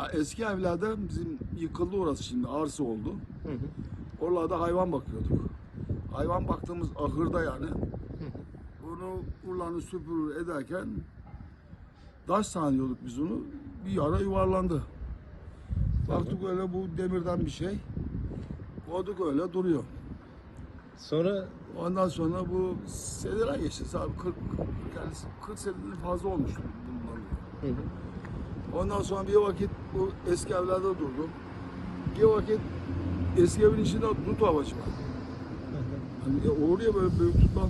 Ya eski evlerde bizim yıkıldı orası şimdi arsa oldu. Hı hı. Oralarda hayvan bakıyorduk. Hayvan baktığımız ahırda yani. Bunu urlanı süpürür ederken taş sanıyorduk biz onu. Bir yara yuvarlandı. Baktık öyle bu demirden bir şey. Koyduk öyle duruyor. Sonra Ondan sonra bu seneler geçti. Abi 40, yani 40 seneden fazla olmuştu bundan. Hı hı. Ondan sonra bir vakit bu eski evlerde durdum. Bir vakit eski evin içinde dut havacı var. Hani ya oraya böyle büyük tutma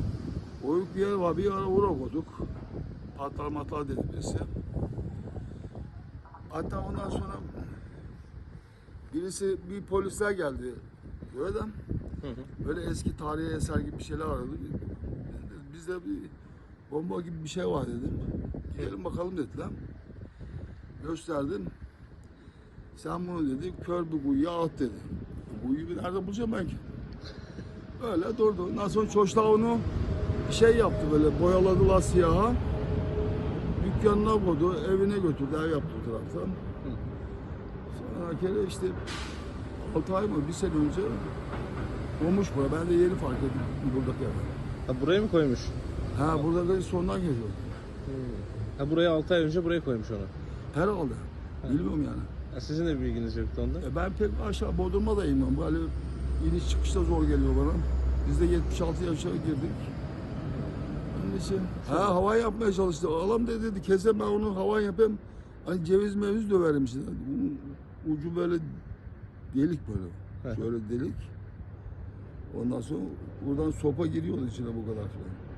oyuk bir yer var. Bir ara oraya koyduk. Patlar matlar dedi birisi. Hatta ondan sonra birisi bir polisler geldi. Öyle Hı hı. böyle eski tarihi eser gibi bir şeyler aradı. Bizde bir bomba gibi bir şey var dedim. Gidelim bakalım dediler. Gösterdim. Sen bunu dedi kör bir kuyuya at dedi. Bu kuyuyu bir nerede bulacağım ben ki? Öyle durdu. Ondan sonra çoşla onu şey yaptı böyle boyaladılar siyaha. Dükkanına koydu, evine götürdü, ev yaptı o taraftan. Sonra kere işte 6 ay mı, bir sene önce olmuş bura. Ben de yeni fark ettim buradaki evi. Ha buraya mı koymuş? Ha burada da sondan geliyor. Ha buraya 6 ay önce buraya koymuş onu. Herhalde. Bilmiyorum yani. Ha, sizin de bilginiz yoktu onda. E ben pek aşağı Bodrum'a da inmem. Böyle iniş çıkışta zor geliyor bana. Biz de 76 yaşa girdik. İçin ha hava yapmaya çalıştı. Alam da dedi kesem ben onu hava yapayım. Hani ceviz meviz döverim işte. Bunun ucu böyle delik böyle. Şöyle delik. Ondan sonra buradan sopa giriyordu içine bu kadar falan.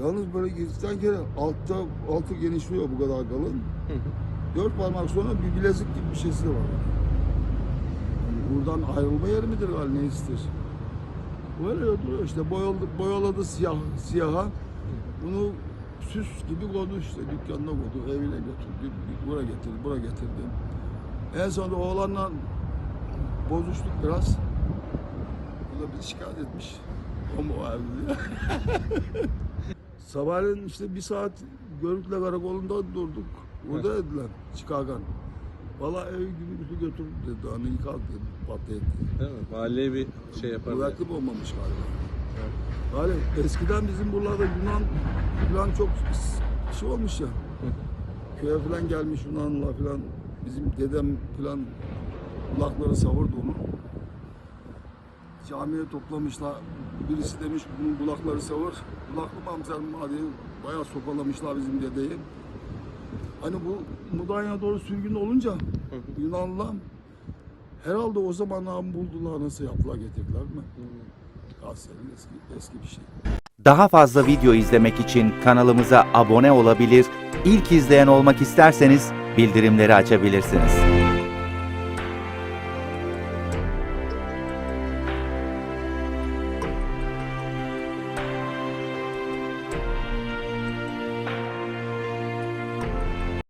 Yalnız böyle girdikten kere altta altı genişliyor bu kadar kalın. Hı hı. Dört parmak sonra bir bilezik gibi bir şeysi var. Yani buradan ayrılma yeri midir gal ne ister? Böyle duruyor işte boyaladı, boyaladı siyah, siyaha. Bunu süs gibi koydu işte dükkanına koydu, evine götürdü, buraya getirdi, buraya getirdi. En sonunda oğlanla bozuştuk biraz. Bu da bizi şikayet etmiş. O mu var diye. Sabahleyin işte bir saat Görükle karakolunda durduk. Orada dediler çıkarken. Valla ev gibi bütün götürdü dedi. Hani yıkar dedi. Patlayıp dedi. Değil mi? Mahalleye bir şey yapar. Mi olmamış galiba. Yani eskiden bizim buralarda Yunan falan çok şey olmuş ya. Köye falan gelmiş Yunanlılar falan. Bizim dedem falan kulakları savurdu onu. Camiye toplamışlar. Birisi demiş bunun kulakları savur. Kulaklı mı amcanım hadi bayağı sopalamışlar bizim dedeyi. Hani bu Mudanya doğru sürgün olunca Yunanlılar herhalde o zamanlar buldular nasıl yaptılar getirdiler mi? Galatasaray'ın eski, eski bir şey. Daha fazla video izlemek için kanalımıza abone olabilir, ilk izleyen olmak isterseniz bildirimleri açabilirsiniz.